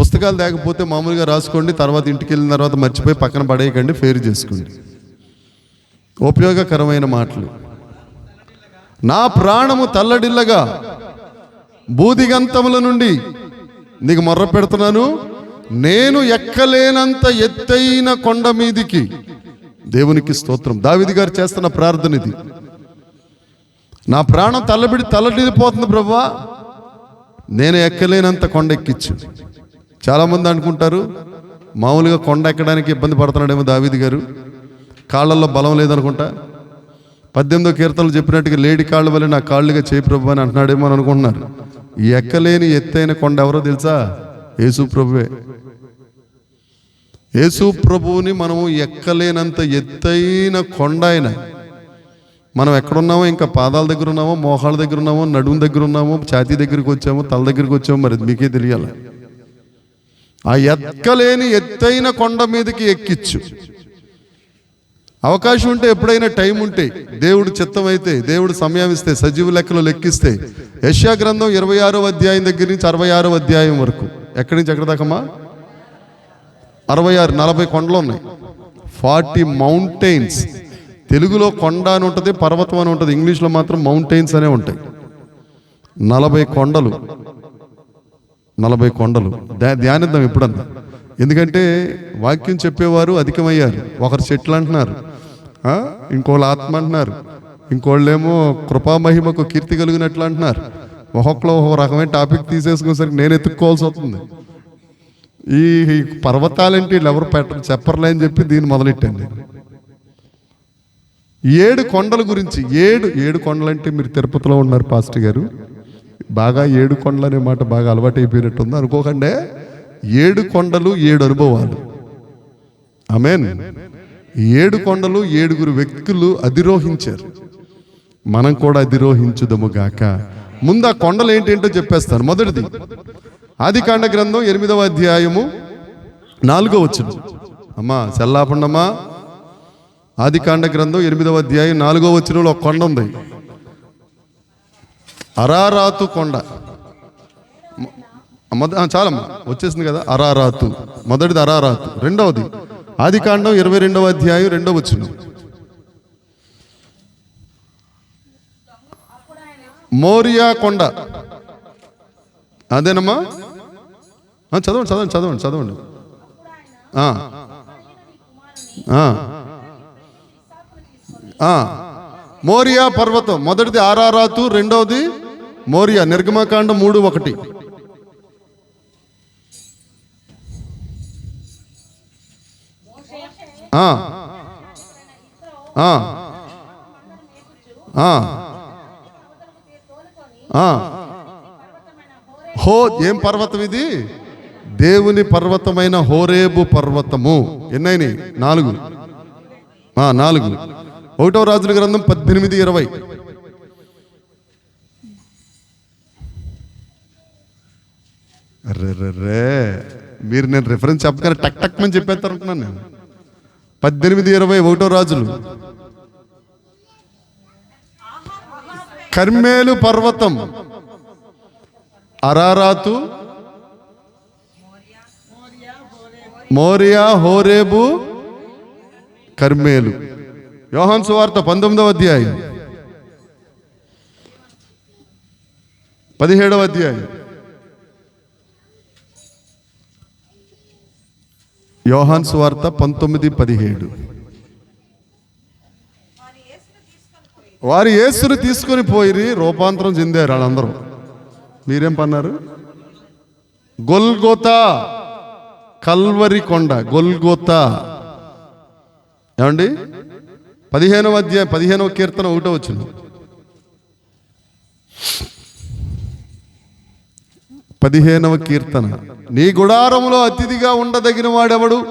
పుస్తకాలు లేకపోతే మామూలుగా రాసుకోండి తర్వాత ఇంటికి వెళ్ళిన తర్వాత మర్చిపోయి పక్కన పడేయకండి ఫేర్ చేసుకోండి. ఉపయోగకరమైన మాటలు. నా ప్రాణము తల్లడిల్లగా బూదిగంతముల నుండి నీకు మొర్ర పెడుతున్నాను. నేను ఎక్కలేనంత ఎత్తైన కొండ మీదికి దేవునికి స్తోత్రం. దావిది గారు చేస్తున్న ప్రార్థన ఇది. నా ప్రాణం తల్లబిడి తల్లడిల్లిపోతుంది ప్రభా. నేను ఎక్కలేనంత కొండ ఎక్కిచ్చు చాలామంది అనుకుంటారు మామూలుగా కొండ ఎక్కడానికి ఇబ్బంది పడుతున్నాడేమో దావీది గారు. కాళ్ళల్లో బలం లేదనుకుంటా. పద్దెనిమిదో కీర్తనలు చెప్పినట్టుగా లేడి కాళ్ళు వల్ల నా కాళ్ళుగా చేయి ప్రభు అని అంటున్నాడేమో అని అనుకుంటున్నారు. ఎక్కలేని ఎత్తైన కొండ ఎవరో తెలుసా? యేసు ప్రభువే. యేసు ప్రభువుని మనము ఎక్కలేనంత ఎత్తైన కొండ ఆయన మనం ఎక్కడున్నామో ఇంకా పాదాల దగ్గర ఉన్నామో మోహాల దగ్గర ఉన్నామో నడుము దగ్గర ఉన్నామో ఛాతీ దగ్గరికి వచ్చామో తల దగ్గరికి వచ్చామో మరి మీకే తెలియాలి? ఆ ఎక్కలేని ఎత్తైన కొండ మీదకి ఎక్కిచ్చు. అవకాశం ఉంటే ఎప్పుడైనా టైం ఉంటే దేవుడు చిత్తం అయితే దేవుడు సమయం ఇస్తే సజీవ లెక్కలు లెక్కిస్తే యశ్యా గ్రంథం ఇరవై ఆరో అధ్యాయం దగ్గర నుంచి అరవై ఆరో అధ్యాయం వరకు. ఎక్కడి నుంచి ఎక్కడ దాకమ్మా? అరవై ఆరు నలభై కొండలు ఉన్నాయి. Forty mountains. తెలుగులో కొండ అని ఉంటుంది పర్వతం అని ఉంటుంది ఇంగ్లీష్లో మాత్రం మౌంటైన్స్ అనే ఉంటాయి. నలభై కొండలు. నలభై కొండలు. ధ్యానిద్దాం ఎప్పుడన్నా. ఎందుకంటే వాక్యం చెప్పేవారు అధికమయ్యారు. ఒకరు చెట్లు అంటున్నారు. ఇంకోళ్ళు ఆత్మ అంటున్నారు. ఇంకోళ్ళేమో కృపామహిమకు కీర్తి కలిగినట్లు అంటున్నారు. ఒక్కొక్కరు ఒక రకమైన టాపిక్ తీసేసుకునేసరికి నేను ఎత్తుక్కోవాల్సి వస్తుంది. ఈ పర్వతాలేంటి వీళ్ళు ఎవరు పెట్టరు చెప్పర్లే అని చెప్పి దీన్ని మొదలెట్టాను ఏడు కొండల గురించి ఏడు ఏడు కొండలంటే మీరు తిరుపతిలో ఉన్నారు పాస్టర్ గారు. బాగా ఏడు కొండలు అనే మాట బాగా అలవాటు అయిపోయినట్టుంది అనుకోకండి ఏడు కొండలు ఏడు అనుభవాలు. అమేన్ ఏడు కొండలు ఏడుగురు వ్యక్తులు అధిరోహించారు. మనం కూడా అధిరోహించుదము గాక. ముందు ఆ కొండలు ఏంటేంటో చెప్పేస్తాను. మొదటిది ఆది కాండ గ్రంథం ఎనిమిదవ అధ్యాయము నాలుగో వచ్చిన అమ్మా సెల్లాపండమ్మా. ఆది కాండ గ్రంథం ఎనిమిదవ అధ్యాయం నాలుగో వచ్చినలో ఒక కొండ ఉంది. అరారాతు కొండ. మొద- చాలమ్మా వచ్చేసింది కదా అరారాతు. మొదటిది అరారాతు రెండవది ఆది కాండం ఇరవై రెండవ అధ్యాయం రెండవ వచ్చిన మోరియా కొండ. అదేనమ్మా? చదవండి చదవండి చదవండి చదవండి. మోరియా పర్వతం మొదటిది ఆరారాతు రెండవది మోరియా నిర్గమకాండ మూడు ఒకటి. హో ఏం పర్వతం ఇది? దేవుని పర్వతమైన హోరేబు పర్వతము. ఎన్నైనాయి? నాలుగు. నాలుగు. ఒకటో రాజుల గ్రంథం పద్దెనిమిది ఇరవై. రే మీరు నేను రిఫరెన్స్ చెప్పగానే టక్ టక్ అని చెప్పేస్తారు అనుకున్నాను నేను. పద్దెనిమిది ఇరవై ఒకటో రాజులు. కర్మేలు పర్వతం. అరారాతు. Moriah Horeb. కర్మేలు. యోహాన్ సువార్త పంతొమ్మిదవ అధ్యాయం. పదిహేడవ అధ్యాయం. యోహాన్ సువార్త పంతొమ్మిది పదిహేడు. వారి యేసుని తీసుకొని పోయి రూపాంతరం చెందారు వాళ్ళందరూ. మీరేం పన్నారు? గొల్గోతా కల్వరి కొండ గొల్గోతా. ఏమండి? పదిహేనవ అధ్యాయం పదిహేనవ కీర్తన ఒకటో వచ్చిన పదిహేనవ కీర్తన. నీ గుడారంలో అతిథిగా ఉండదగిన వాడెవడు?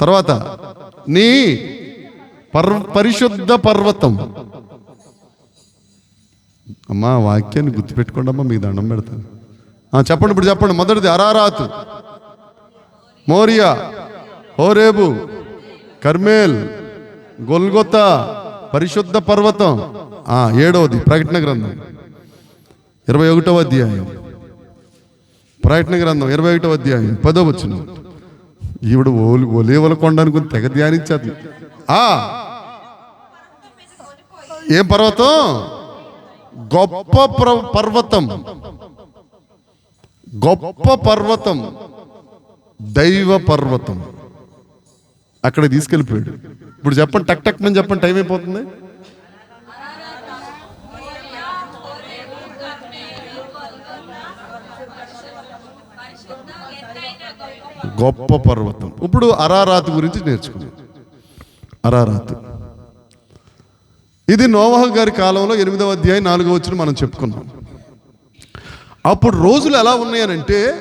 తర్వాత నీ పర్ పరిశుద్ధ పర్వతం. అమ్మా వాక్యాన్ని గుర్తుపెట్టుకోండి అమ్మా మీకు దండం పెడతాను ఆ, చెప్పండి ఇప్పుడు చెప్పండి. మొదటిది Ararat. Moriah. Horeb. Carmel. Golgotha పరిశుద్ధ పర్వతం. ఏడవది ప్రకటన గ్రంథం. ఇరవై ఒకటవ అధ్యాయం. ప్రయత్న గ్రంథం ఇరవై ఒకటో అధ్యాయం పదో వచ్చిన ఈవిడ ఓలి ఒలేవల కొండ అనుకుని తెగ ధ్యానించేది. ఆ! ఏం పర్వతం? గొప్ప పర్వతం. గొప్ప పర్వతం. దైవ పర్వతం. అక్కడ తీసుకెళ్ళిపోయాడు. ఇప్పుడు చెప్పండి టక్ టక్ మని చెప్పండి టైం అయిపోతుంది? గొప్ప పర్వతం. ఇప్పుడు అరారాత్ గురించి నేర్చుకున్నాం అరారాత్. ఇది నోవాహ గారి కాలంలో ఎనిమిదవ అధ్యాయం నాలుగవ వచ్చిన మనం చెప్పుకున్నాం. అప్పుడు రోజులు ఎలా ఉన్నాయనంటే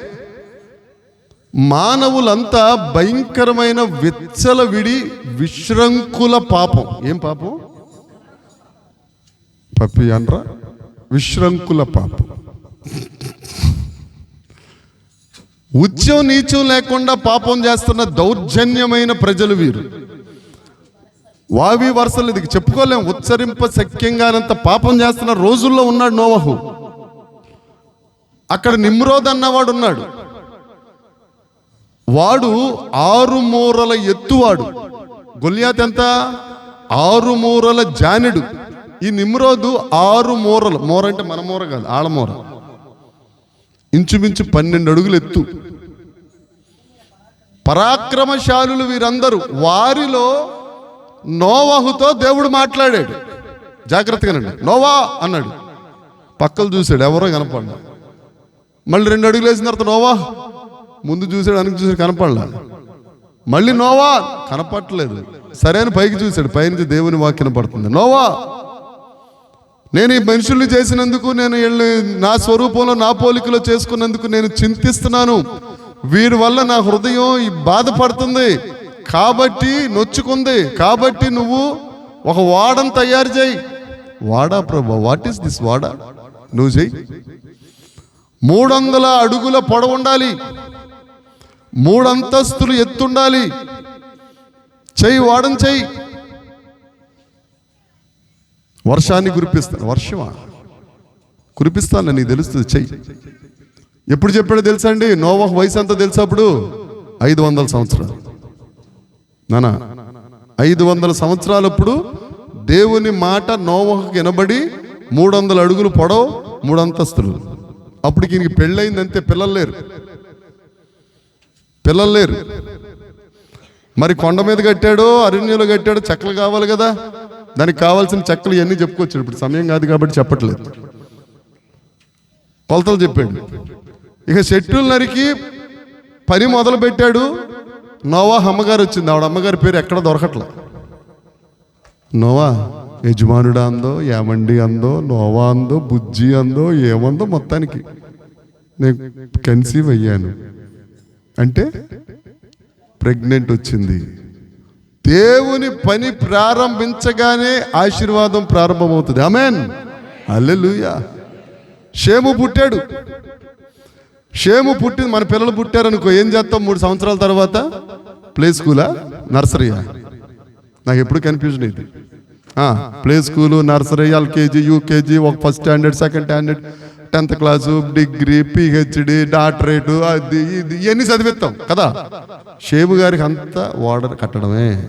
మానవులంతా భయంకరమైన విచ్చల విడి విశ్రంకుల పాపం. ఏం పాపం? పప్పి అనరా? విశ్రంకుల పాపం. ఉద్యం నీచం లేకుండా పాపం చేస్తున్న దౌర్జన్యమైన ప్రజలు వీరు. వావి వరుసలు ఇది చెప్పుకోలేం. ఉచ్చరింప శక్యంగానంత పాపం చేస్తున్న రోజుల్లో ఉన్నాడు నోవహు. అక్కడ నిమ్రోద్ అన్నవాడు ఉన్నాడు. వాడు ఆరు మూరల ఎత్తువాడు. గొల్యాత్ ఎంత? ఆరు మూరల జానుడు. ఈ నిమ్రోదు ఆరు మూరలు. మూర అంటే మన మూర కాదు ఆడమూర ఇంచుమించు పన్నెండు అడుగులు ఎత్తు. పరాక్రమశాలులు వీరందరూ వారిలో నోవాహుతో దేవుడు మాట్లాడాడు. జాగ్రత్తగానండి నోవా అన్నాడు. పక్కలు చూశాడు. ఎవరో కనపడ్డా మళ్ళీ రెండు అడుగులు వేసిన తర్వాత నోవా? ముందు చూశాడు అనుకు చూసాడు కనపడలా. మళ్ళీ నోవా? కనపట్టలేదు సరైన పైకి చూశాడు. పైనుంచి దేవుని వాక్యం పడుతుంది. నోవా? నేను ఈ మనుషుల్ని చేసినందుకు నేను వీళ్ళని నా స్వరూపంలో నా పోలికలో చేసుకున్నందుకు నేను చింతిస్తున్నాను. వీరి వల్ల నా హృదయం ఈ బాధపడుతుంది. కాబట్టి నొచ్చుకుంది. కాబట్టి నువ్వు ఒక వాడను తయారు చేయి. వాడా ప్రభు? వాట్ ఈస్ దిస్ వాడా? నువ్వు చెయ్యి. మూడు వందల అడుగుల పొడవు ఉండాలి. ఎత్తుండాలి. చెయ్యి వాడని చెయ్యి. వర్షాన్ని కురిపిస్తాను. వర్షమా? కురిపిస్తాను నీకు తెలుస్తుంది. చెయ్యి. ఎప్పుడు చెప్పాడో తెలుసా అండి? నోవాహ్ వయసు అంతా తెలుసా అప్పుడు? ఐదు వందల సంవత్సరాలు. నానా ఐదు వందల సంవత్సరాలప్పుడు దేవుని మాట నోవహకు వినబడి మూడు వందల అడుగులు పొడవు మూడు అంతస్తులు అప్పుడు ఈయనకి పెళ్ళయిందంతే పిల్లలు లేరు. పిల్లలు లేరు. మరి కొండ మీద కట్టాడో అరణ్యంలో కట్టాడో చెక్కలు కావాలి కదా. దానికి కావాల్సిన చెక్కలు ఇవన్నీ చెప్పుకోవచ్చు ఇప్పుడు సమయం కాదు కాబట్టి చెప్పట్లేదు. కొలతలు చెప్పాడు. ఇక చెట్టులు నరికి పని మొదలు పెట్టాడు నోవా అమ్మగారు వచ్చింది. ఆవిడ అమ్మగారి పేరు ఎక్కడ దొరకట్లే. నోవా యజమానుడా అందో ఏమండి అందో నోవా అందో బుజ్జి అందో ఏమందో మొత్తానికి నేను కన్సీవ్ అయ్యాను. అంటే ప్రెగ్నెంట్ వచ్చింది. దేవుని పని ప్రారంభించగానే ఆశీర్వాదం ప్రారంభమవుతుంది. అమెన్ అల్లెలుయా షేము పుట్టాడు. షేము పుట్టింది. మన పిల్లలు పుట్టారనుకో ఏం చేస్తాం మూడు సంవత్సరాల తర్వాత? ప్లే స్కూలా? నర్సరీయా? నాకు ఎప్పుడు కన్ఫ్యూజన్ ఇది play school nursery LKG UKG ఒక first standard second standard tenth class degree PhD doctorate అది ఇది ఇవన్నీ చదివిస్తాం కదా? షేము గారికి అంతా ఓడర్ కట్టడమే.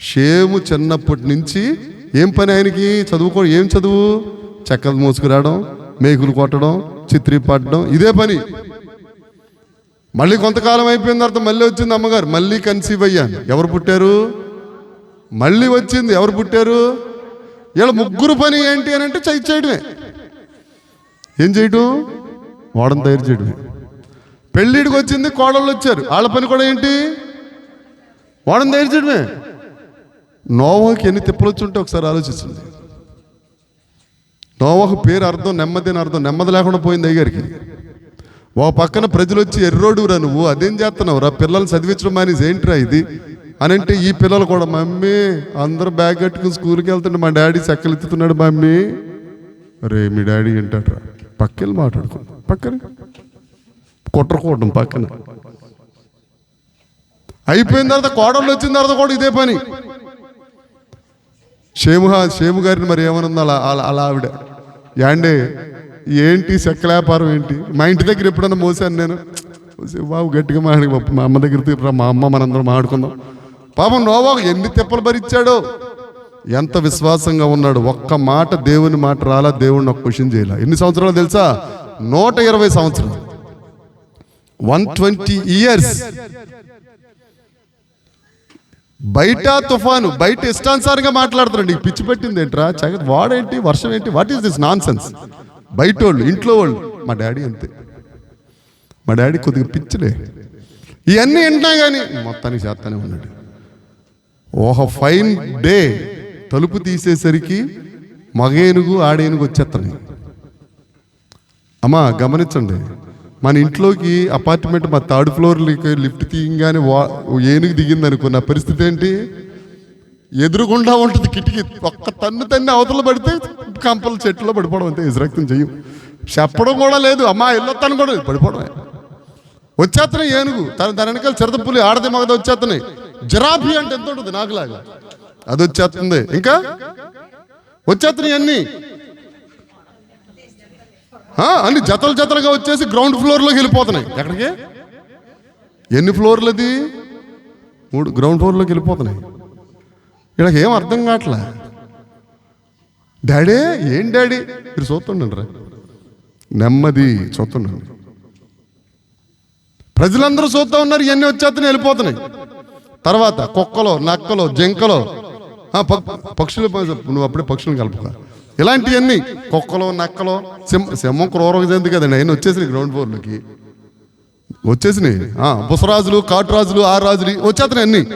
షేము చిన్నప్పటి నుంచి ఏం పని ఆయనకి? చదువుకో ఏం చదువు? చెక్కలు మోసుకురావడం మేకులు కొట్టడం చిత్రీ పట్టడం ఇదే పని. మళ్ళీ కొంతకాలం అయిపోయిన తర్వాత మళ్ళీ వచ్చింది అమ్మగారు మళ్ళీ కన్సీవ్ అయ్యాను. ఎవరు పుట్టారు? మళ్ళీ వచ్చింది ఎవరు పుట్టారు? ఇలా ముగ్గురు పని ఏంటి అని అంటే చేయడమే. ఏం చేయడం వాడని తయారు చేయడమే పెళ్ళిడికి వచ్చింది కోడళ్ళు వచ్చారు. వాళ్ళ పని కూడా ఏంటి? వాడని తయారు చేయడమే నోవాకి ఎన్ని తిప్పలు వచ్చి ఉంటే ఒకసారి ఆలోచించండి నోవాకు పేరు అర్థం నెమ్మది అని అర్థం నెమ్మది లేకుండా పోయింది అయ్యగారికి. ఓ పక్కన ప్రజలు వచ్చి ఎర్రోడురా నువ్వు అదేం చేస్తున్నావు రా? పిల్లల్ని చదివించడం మానేసి ఏంట్రా ఇది? అని అంటే ఈ పిల్లలు కూడా మమ్మీ అందరూ బ్యాగ్ కట్టుకుని స్కూల్కి వెళ్తుంటే మా డాడీ చెక్కలు ఎత్తుతున్నాడు మమ్మీ. రే మీ డాడీ వింటాడు రా పక్కన మాట్లాడుకో. పక్కన. కుట్రకోవడం పక్కన. అయిపోయిన తర్వాత కోడళ్ళు వచ్చిన తర్వాత కూడా ఇదే పని. షేము షేము గారిని మరి ఏమనుంది అలా అలా అలా ఆవిడ? యాండే ఏంటి చెక్కల వ్యాపారం ఏంటి? మా ఇంటి దగ్గర ఎప్పుడన్నా మోసాను నేను? బాబు గట్టిగా మాట్లాడి మా అమ్మ దగ్గర తీసుకురా, మా అమ్మ మనందరం మాట్లాడుకుందాం పాపం నోవాకు ఎన్ని తెప్పలు భరించాడో ఎంత విశ్వాసంగా ఉన్నాడు? ఒక్క మాట దేవుని మాట రాలా దేవుడిని ఒక క్వశ్చన్ చేయాల. ఎన్ని సంవత్సరాలు తెలుసా? నూట ఇరవై సంవత్సరాలు. One twenty years. బయట తుఫాను బయట ఇష్టానుసారంగా మాట్లాడుతున్నాడు. నీకు పిచ్చి పెట్టింది ఏంట్రా? జగత్ వాడేంటి వర్షం ఏంటి what is this nonsense బయట వాళ్ళు ఇంట్లో వాళ్ళు. మా డాడీ అంతే. మా డాడీ కొద్దిగా పిచ్చిలే. ఇవన్నీ వింటున్నా కానీ మొత్తానికి చేస్తానే ఉన్నాడు. Oh fine day. తలుపు తీసేసరికి మగేనుగు ఆడేనుగు వచ్చేస్తాయి అమ్మా గమనించండి. మన ఇంట్లోకి అపార్ట్మెంట్ మా థర్డ్ ఫ్లోర్ లిఫ్ట్ తీయంగానే వా ఏనుగు దిగింది అనుకో నా పరిస్థితి ఏంటి? ఎదురుగుండా ఉంటుంది కిటికీ. ఒక్క తన్ను తన్ని అవతల పడితే కంపలు చెట్టులో పడిపోవడం అంతే. ఇజ్రక్తం చెయ్యం. చెప్పడం కూడా లేదు. అమ్మా వెళ్ళొత్తాను కూడా పడిపోవడమే. వచ్చేస్తున్నాయి ఏనుగు. తన దాని వెనకాల చిరతపులి ఆడది మగది వచ్చేస్తున్నాయి జరాఫీ అంటే ఎంత ఉంటుంది నాకులాగా? అది వచ్చేస్తుంది. ఇంకా? వచ్చేస్తున్నాయి అన్నీ. అన్ని జతలు జతలుగా వచ్చేసి గ్రౌండ్ ఫ్లోర్లోకి వెళ్ళిపోతున్నాయి. ఎక్కడికి? ఎన్ని ఫ్లోర్లు అది? మూడు గ్రౌండ్ ఫ్లోర్లోకి వెళ్ళిపోతున్నాయి. వీళ్ళకి ఏం అర్థం కావట్లే? డాడీ ఏం డాడీ? మీరు చూస్తుండండి రా. నెమ్మది చూస్తుండండి. ప్రజలందరూ చూస్తూ ఉన్నారు ఇవన్నీ వచ్చేస్తున్నాయి వెళ్ళిపోతున్నాయి. తర్వాత కుక్కలో నక్కలో జింకలో పక్షులు నువ్వు అప్పుడే పక్షులను కలుపుకో. ఇలాంటివన్నీ కుక్కలు నక్కలో సింహ సింహం క్రూరక జంతు కదండి? ఆయన వచ్చేసినాయి గ్రౌండ్ ఫ్లోర్లోకి వచ్చేసినాయి. బుసరాజులు కాటురాజులు ఆ రాజులు వచ్చేస్తున్నాయి అన్ని.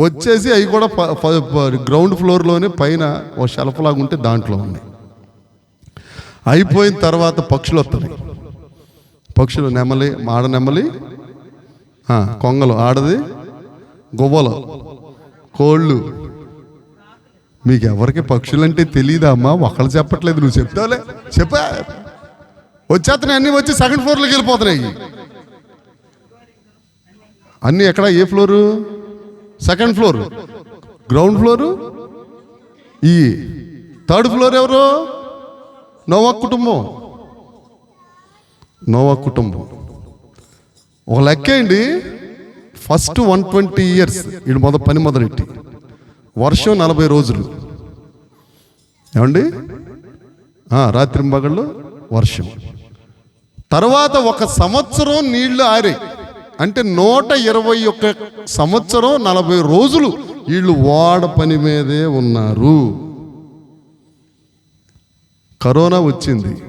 వచ్చేసి అవి కూడా ప- ప- ప- గ్రౌండ్ ఫ్లోర్లోనే పైన ఓ షెల్ఫ్లాగా ఉంటే దాంట్లో ఉన్నాయి. అయిపోయిన తర్వాత పక్షులు వస్తున్నాయి పక్షులు నెమలి మాడ నెమలి కొంగలు ఆడది గువ్వలు కోళ్ళు మీకు ఎవరికి పక్షులంటే తెలియదా అమ్మా? ఒకళ్ళు చెప్పట్లేదు నువ్వు చెప్తావులే. చెప్పా. వచ్చేస్తున్నాయి అన్నీ వచ్చి సెకండ్ ఫ్లోర్లోకి వెళ్ళిపోతున్నాయి. అన్నీ ఎక్కడ? ఏ floor? Second floor ground floor ఈ థర్డ్ ఫ్లోర్ ఎవరు? నోవా కుటుంబం. నోవా కుటుంబం. ఒక లెక్క అండి ఫస్ట్ వన్ ట్వంటీ ఇయర్స్ ఇడు మొదటి పని మొదలెట్టి. వర్షం నలభై రోజులు. ఏమండి? రాత్రి పగళ్ళు వర్షం. తర్వాత ఒక సంవత్సరం నీళ్ళు ఆరే అంటే నూట ఇరవై ఒక్క సంవత్సరం నలభై రోజులు వీళ్ళు ఓడ పని మీదే ఉన్నారు. కరోనా వచ్చింది.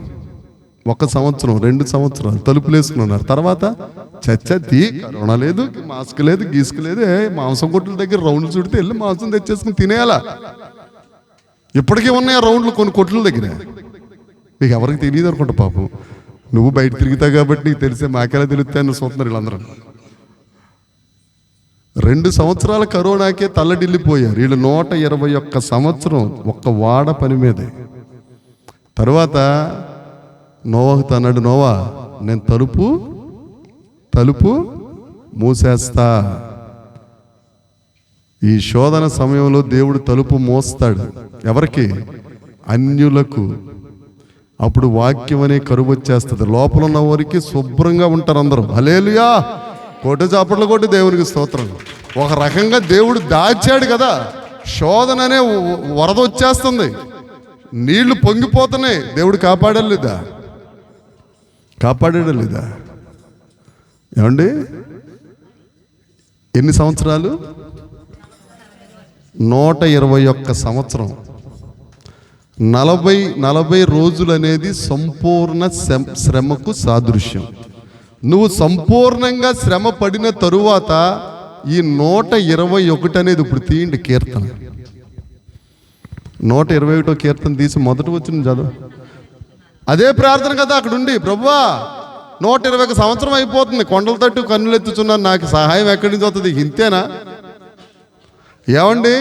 ఒక సంవత్సరం రెండు సంవత్సరాలు తలుపులు వేసుకున్నారు. తర్వాత చచ్చతి కరోనా లేదు మాస్క్ లేదు గీసుకు లేదు మాంసం కొట్టుల దగ్గర రౌండ్లు చుడితే వెళ్ళి మాంసం తెచ్చేసుకుని తినేయాలా? ఇప్పటికీ ఉన్నాయి ఆ రౌండ్లు కొన్ని కొట్ల దగ్గర? నీకు ఎవరికి తెలియదు అనుకుంటా పాపం. నువ్వు బయట తిరుగుతావు కాబట్టి నీకు తెలిసే మాకెలా తెలుస్తాయని చూస్తున్నారు వీళ్ళందరూ. రెండు సంవత్సరాల కరోనాకే తల్లడిల్లిపోయారు. వీళ్ళు నూట ఇరవై ఒక్క సంవత్సరం ఒక్క వాడ పని మీదే. తర్వాత నోవాహు తన్నాడు నోవా నేను తలుపు తలుపు మూసేస్తా. ఈ శోధన సమయంలో దేవుడు తలుపు మోస్తాడు. ఎవరికి? అన్యులకు. అప్పుడు వాక్యం అనే కరువు వచ్చేస్తుంది. లోపల ఉన్న వారికి శుభ్రంగా ఉంటారు అందరూ. అలేలుయా కోట చాపట్లు కొట్టి దేవునికి స్తోత్రం. ఒక రకంగా దేవుడు దాచాడు కదా. శోధన అనే వరద వచ్చేస్తుంది. నీళ్ళు పొంగిపోతున్నాయి. దేవుడు కాపాడలేదా? లేదా కాపాడాడు లేదా? ఏమండి? ఎన్ని సంవత్సరాలు? నూట ఇరవై ఒక్క సంవత్సరం. నలభై నలభై రోజులు అనేది సంపూర్ణ శ్రమకు సాదృశ్యం. నువ్వు సంపూర్ణంగా శ్రమ పడిన తరువాత ఈ నూట ఇరవై ఒకటి అనేది ఇప్పుడు తీయండి కీర్తన. నూట ఇరవై ఒకటో కీర్తన తీసి మొదట వచ్చిన చదువు. అదే ప్రార్థన కదా అక్కడ ఉండి ప్రభువా నూట ఇరవై ఒక సంవత్సరం అయిపోతుంది. కొండల తట్టు కన్నులు ఎత్తుచున్నాను. నాకు సహాయం ఎక్కడి నుంచి వస్తుంది? ఇంతేనా? ఏమండి?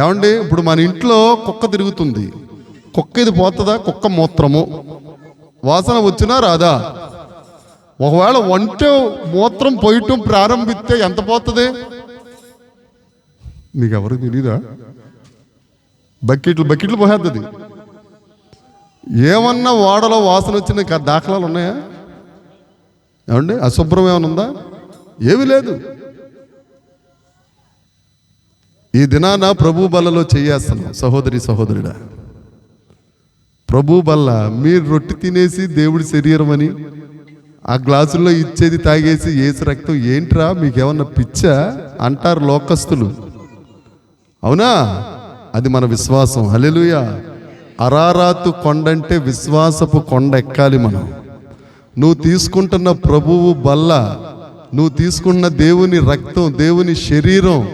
ఏమండి? ఇప్పుడు మన ఇంట్లో కుక్క తిరుగుతుంది. కుక్క ఇది పోతుందా? కుక్క మూత్రము. వాసన వచ్చినా రాదా? ఒకవేళ వంట మూత్రం పోయటం ప్రారంభిస్తే ఎంత పోతుంది? నీకెవరికి ఎవరికి తెలీదా? బకెట్లు బకెట్లు పోసేస్తుంది ఏమన్నా వాడలో వాసన వచ్చిన దాఖలాలు ఉన్నాయా? ఏమండి? అశుభ్రం ఏమైనా ఉందా? ఏమీ లేదు. ఈ దినాన ప్రభు బల్లలో చేయేస్తున్నాం. సహోదరి సహోదరుడా ప్రభు బల్ల మీరు రొట్టె తినేసి దేవుడి శరీరం అని ఆ గ్లాసుల్లో ఇచ్చేది తాగేసి ఏసు రక్తం ఏంట్రా? మీకేమన్నా పిచ్చా? అంటారు లోకస్తులు. అవునా? అది మన విశ్వాసం. హలెలుయా అరారాతు కొండంటే విశ్వాసపు కొండ ఎక్కాలి మనం. నువ్వు తీసుకుంటున్న ప్రభువు బల్ల నువ్వు తీసుకున్న దేవుని రక్తం దేవుని శరీరం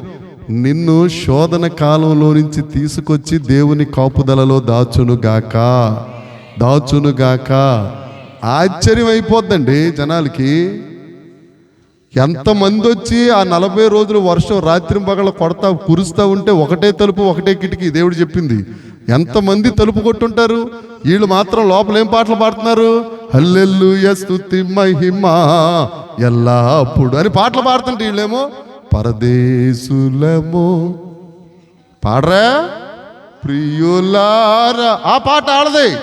నిన్ను శోధన కాలంలో నుంచి తీసుకొచ్చి దేవుని కాపుదలలో దాచునుగాక దాచునుగాక ఆశ్చర్యం అయిపోద్దండి జనాలకి. ఎంతమంది వచ్చి ఆ నలభై రోజులు వర్షం రాత్రి పగల కొడతా కురుస్తూ ఉంటే ఒకటే తలుపు ఒకటే కిటికీ దేవుడు చెప్పింది. ఎంతమంది తలుపు కొట్టుంటారు? వీళ్ళు మాత్రం లోపల ఏం పాటలు పాడుతున్నారు? హల్లెల్లు స్తుతి మహిమా ఎల్లప్పుడు అని పాటలు పాడుతుంటే వీళ్ళేమో పరదేశులమో. పాడరా? ప్రియులారా. ఆ పాట ఆడదే.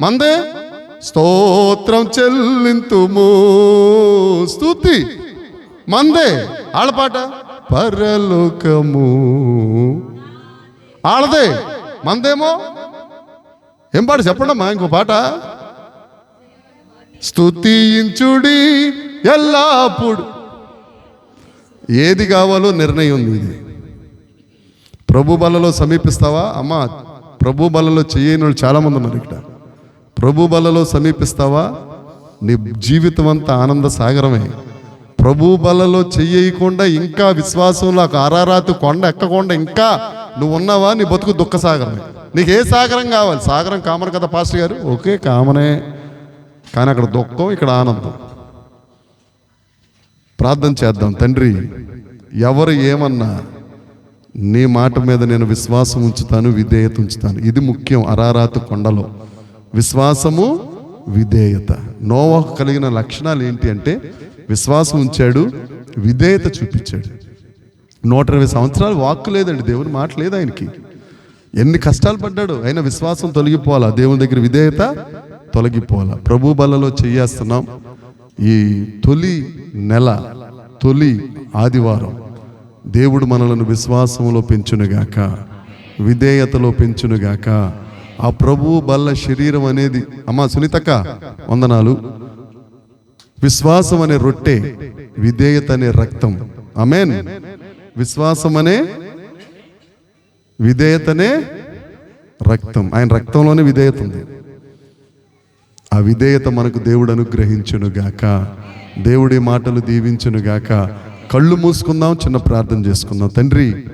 మందే స్తోత్రం చెల్లింతుము. స్తుతి. మందే. ఆడపాట పరలోకము. ఆడదే. మందేమో? ఏం పాట చెప్పండమ్మా ఇంకో పాట? స్థుతించుడి ఎల్లప్పుడు ఏది కావాలో నిర్ణయం ఉంది ఇది ప్రభు బలలో సమీపిస్తావా? అమ్మా ప్రభు బలలో చేయని వాళ్ళు చాలామంది ఉన్నారు ఇక్కడ. ప్రభు బలలో సమీపిస్తావా? నీ జీవితం అంతా ఆనంద సాగరమే. ప్రభు బలలో చెయ్యకుండా ఇంకా విశ్వాసంలో ఒక ఆరారాతు కొండ ఎక్కకుండా ఇంకా నువ్వు ఉన్నావా నీ బతుకు దుఃఖ సాగరమే. నీకు ఏ సాగరం కావాలి. సాగరం కామన్ కదా పాస్టర్ గారు? ఓకే కామనే. కానీ అక్కడ దుఃఖం ఇక్కడ ఆనందం. ప్రార్థన చేద్దాం. తండ్రి ఎవరు ఏమన్నా నీ మాట మీద నేను విశ్వాసం ఉంచుతాను విధేయత ఉంచుతాను. ఇది ముఖ్యం. అరారాతు కొండలో. విశ్వాసము విధేయత. నోవాకు కలిగిన లక్షణాలు ఏంటి అంటే విశ్వాసం ఉంచాడు విధేయత చూపించాడు. నూట ఇరవై సంవత్సరాలు వాక్కు లేదండి దేవుని మాట లేదు ఆయనకి. ఎన్ని కష్టాలు పడ్డాడు అయినా విశ్వాసం తొలగిపోవాలా? దేవుని దగ్గర విధేయత తొలగిపోవాలా? ప్రభు బలలో చెయ్యేస్తున్నాం ఈ తొలి నెల తొలి ఆదివారం దేవుడు మనలను విశ్వాసంలో పెంచునుగాక విధేయతలో పెంచునుగాక ఆ ప్రభు బల్ల శరీరం అనేది అమ్మా సునీతక్క వందనాలు. విశ్వాసం అనే రొట్టె విధేయత అనే రక్తం. అమేన్ విశ్వాసం అనే విధేయతనే రక్తం. ఆయన రక్తంలోనే విధేయత ఉంది. ఆ విధేయత మనకు దేవుడు అనుగ్రహించునుగాక దేవుడి మాటలు దీవించునుగాక కళ్ళు మూసుకుందాం చిన్న ప్రార్థన చేసుకుందాం. తండ్రి